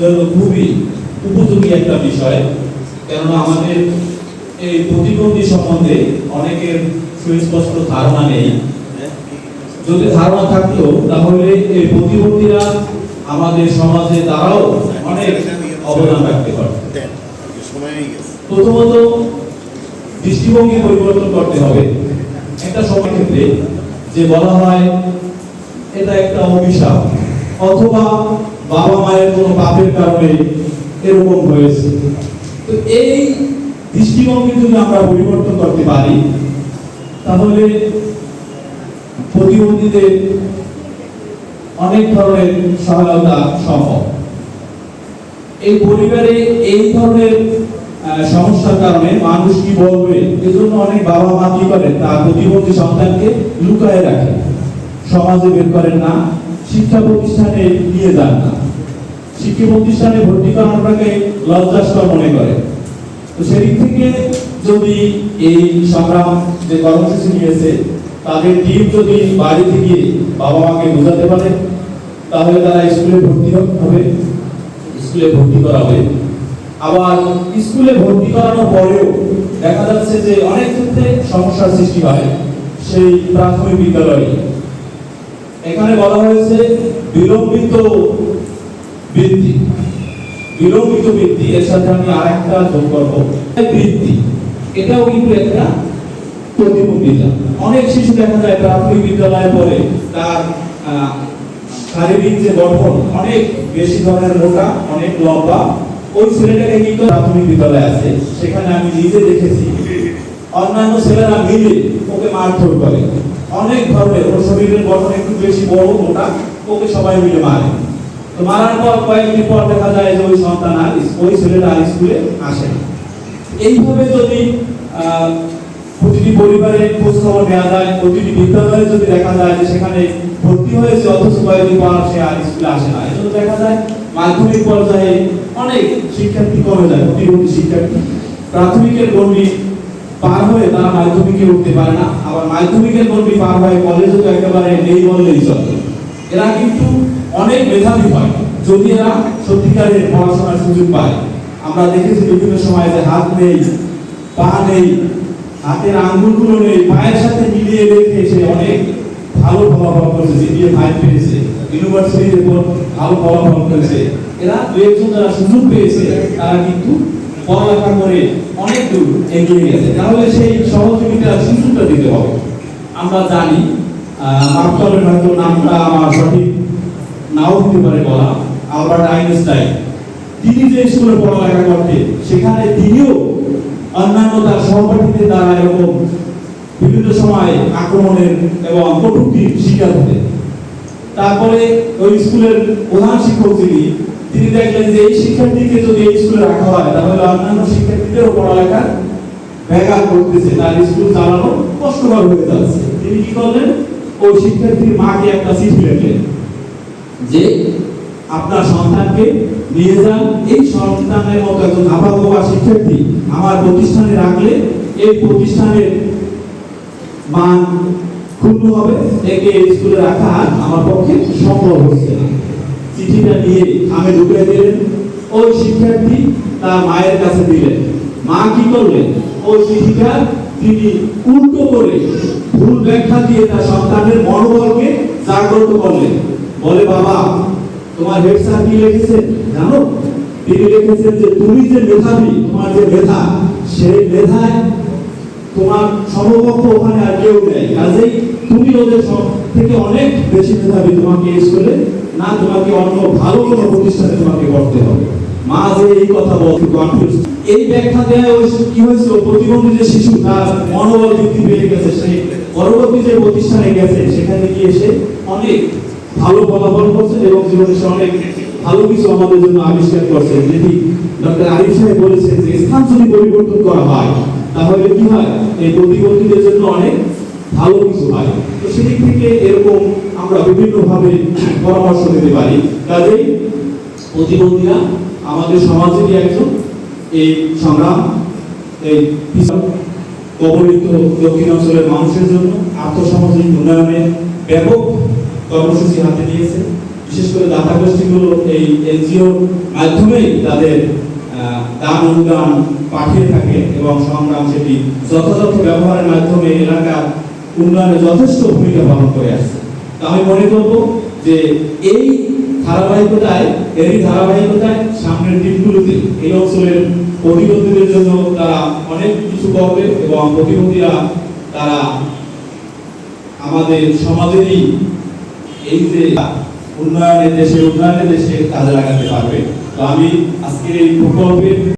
জন্য খুবই উপযোগী একটা বিষয়, কেননা আমাদের এই প্রতিবন্ধী সম্বন্ধে অনেকের সুস্পষ্ট ধারণা নেই। যদি ধারণা থাকতো, তাহলে এই প্রতিবন্ধীরা আমাদের সমাজে তারাও অনেক অবদান রাখতে গেছে প্রথমত, দৃষ্টিভঙ্গি পরিবর্তন করতে হবে। একটা সময় ক্ষেত্রে যে বলা হয়, এটা একটা অভিশাপ। অথবা বাবা মায়ের কোনো পাপের কারণে এরকম হয়েছে। তো এই দৃষ্টিভঙ্গি যদি আমরা পরিবর্তন করতে পারি, তাহলে প্রতিবন্ধীদের অনেক ধরনের সহায়তা সম্ভব। এই পরিবারে এই ধরনের সমস্যার কারণে মানুষ কি বলবে? এজন্য অনেক বাবা মা কি করেন? তার প্রতিবন্ধী সন্তানকে লুকায় রাখে। সমাজে বের করেন না। শিক্ষা প্রতিষ্ঠানে নিয়ে যান না। শিক্ষা প্রতিষ্ঠানে ভর্তি করানোটাকে লজ্জাস্কর মনে করে। তো সেদিক থেকে যদি এই সংগ্রাম যে কর্মসূচি নিয়েছে, তাদের টিম যদি বাড়ি থেকে বাবা মাকে বোঝাতে পারে, তাহলে তারা স্কুলে ভর্তি হবে, স্কুলে ভর্তি করা হবে। আবার স্কুলে ভর্তি করানোর পরেও দেখা যাচ্ছে যে অনেক ক্ষেত্রে সমস্যার সৃষ্টি হয়। সেই প্রাথমিক বিদ্যালয়ে এখানে বলা হয়েছে বিলম্বিত বৃদ্ধি। বিলম্বিত বৃদ্ধি, এর সাথে আমি আরেকটা যোগ করব। বৃদ্ধি, এটাও কিন্তু একটা প্রতিবন্ধিতা অনেক শিশু দেখা যায় প্রাথমিক বিদ্যালয়ে পড়ে, তার শারীরিক যে গঠন, অনেক বেশি ধরনের মোটা, অনেক লম্বা। ওই ছেলেটাকে কিন্তু প্রাথমিক বিদ্যালয়ে আছে সেখানে আমি নিজে দেখেছি। অন্যান্য ছেলেরা মিলে ওকে মারধর করে। অনেক ধরনের, ওর শরীরের গঠন একটু বেশি বড়, মোটা, ওকে সবাই মিলে মারে। তো মারার পর কয়েকদিন পর দেখা যায় যে ওই সন্তান আর ওই ছেলেটা আর স্কুলে আসে এইভাবে যদি প্রতিটি পরিবারে খোঁজ খবর নেওয়া যায়, প্রতিটি বিদ্যালয়ে যদি দেখা যায় যে সেখানে ভর্তি হয়েছে, অথচ কয়েকদিন পর সে আর স্কুলে আসে না। এজন্য দেখা যায় মাধ্যমিক পর্যায়ে অনেক শিক্ষার্থী কমে যায়, প্রতিবন্ধী শিক্ষার্থী। প্রাথমিকের গণ্ডি পার হয়ে তারা মাধ্যমিকে উঠতে পারে না। আবার মাধ্যমিকের গণ্ডি পার হয়ে কলেজে তো একেবারে নেই বললেই চলে। এরা কিন্তু অনেক মেধাবী হয়, যদি এরা সত্যিকারের পড়াশোনার সুযোগ পায়। আমরা দেখেছি বিভিন্ন সময় যে হাত নেই, পা নেই, হাতের আঙ্গুলগুলো নেই, পায়ের সাথে মিলিয়ে রেখে সে অনেক ভালো ফলাফল করেছে, জিপিএ ফাইভ পেয়েছে ইউনিভার্সিটিতে ভালো ফলাফল করেছে। এরা দু একজন যারা সুযোগ পেয়েছে, তারা কিন্তু পড়ালেখা করে অনেক দূর এগিয়ে গেছে। তাহলে সেই সহযোগিতার সুযোগটা দিতে হবে। আমরা জানি করবেন হয়তো নামটা আমার সঠিক নাও হতে পারে বলা, আলবার্ট আইনস্টাইন। তিনি যে স্কুলে পড়ালেখা করতেন, সেখানে তিনিও অন্যান্য তার সহপাঠীদের দ্বারা এরকম বিভিন্ন সময় আক্রমণের এবং কটূক্তির শিকার হতেন। তারপরে ওই স্কুলের প্রধান শিক্ষক যিনি তিনি দেখলেন যে এই শিক্ষার্থীকে যদি এই স্কুলে রাখা হয়, তাহলে অন্যান্য শিক্ষার্থীদেরও পড়ালেখা ব্যাঘাত করতেছে তার স্কুল চালানো কষ্টকর হয়ে যাচ্ছে। তিনি কি করলেন? ওই শিক্ষার্থীর মাকে একটা চিঠি লিখলেন যে, আপনার সন্তানকে নিয়ে যান। এই সন্তানের মতো একজন আবহাওয়া শিক্ষার্থী আমার প্রতিষ্ঠানে রাখলে এই প্রতিষ্ঠানের মান ক্ষুণ্ণ হবে। একে স্কুলে রাখা আমার পক্ষে সম্ভব হচ্ছে না। চিঠিটা নিয়ে আমি ঢুকে দিলেন। ওই শিক্ষার্থী তার মায়ের কাছে দিলেন। মা কি করলেন? ওই চিঠিটা তিনি উল্টো করে ভুল ব্যাখ্যা দিয়ে তার সন্তানের মনোবলকে জাগ্রত করলেন। বলে, বাবা, তোমার হেড স্যার কি লিখেছেন জানো? তিনি লিখেছেন যে, তুমি যে মেধাবী, তোমার যে মেধা, সেই মেধায় তোমার সমকক্ষ ওখানে আর কেউ নেই। কাজেই তুমি ওদের থেকে অনেক বেশি মেধাবী তোমাকে স্কুলে না, তোমাকে অন্য ভালো কোনো প্রতিষ্ঠানে তোমাকে করতে হবে। মা যে এই কথা বলতে কনফিউজ এই ব্যাখ্যা দেয় ওই কি হয়েছিল? প্রতিবন্ধী যে শিশু, তার মনোবল বৃদ্ধি পেয়ে গেছে। সেই পরবর্তী যে প্রতিষ্ঠানে গেছে, সেখানে গিয়ে সে অনেক ভালো ফলাফল করছে এবং জীবনে সে অনেক ভালো কিছু আমাদের জন্য আবিষ্কার করছে। যেটি ডক্টর আরিফ সাহেব বলেছেন যে, স্থান যদি পরিবর্তন করা হয়, তাহলে কি হয়? এই প্রতিবন্ধীদের জন্য অনেক ভালো কিছু হয়। তো সেদিক থেকে এরকম আমরা বিভিন্ন ভাবে পরামর্শ দিতে পারি। কাজেই প্রতিবন্ধীরা আমাদের সমাজেরই একজন। এই সংগ্রাম, এই কবলিত দক্ষিণ অঞ্চলের মানুষের জন্য আর্থসামাজিক উন্নয়নের ব্যাপক কর্মসূচি হাতে নিয়েছে। বিশেষ করে দাতা গোষ্ঠীগুলো এই এনজিও মাধ্যমেই তাদের দান অনুদান পাঠিয়ে থাকে এবং সংগ্রাম সেটি যথাযথ ব্যবহারের মাধ্যমে এলাকার উন্নয়নে যথেষ্ট ভূমিকা পালন করে আসছে। আমি মনে করব যে এই ধারাবাহিকতায় এরই ধারাবাহিকতায় সামনের দিনগুলোতে এই অঞ্চলের প্রতিবন্ধীদের জন্য তারা অনেক কিছু করবে এবং প্রতিবন্ধীরা তারা আমাদের সমাজেরই এই যে উন্নয়নের দেশে উন্নয়নের দেশে কাজে লাগাতে পারবে। তো আমি আজকের এই প্রকল্পের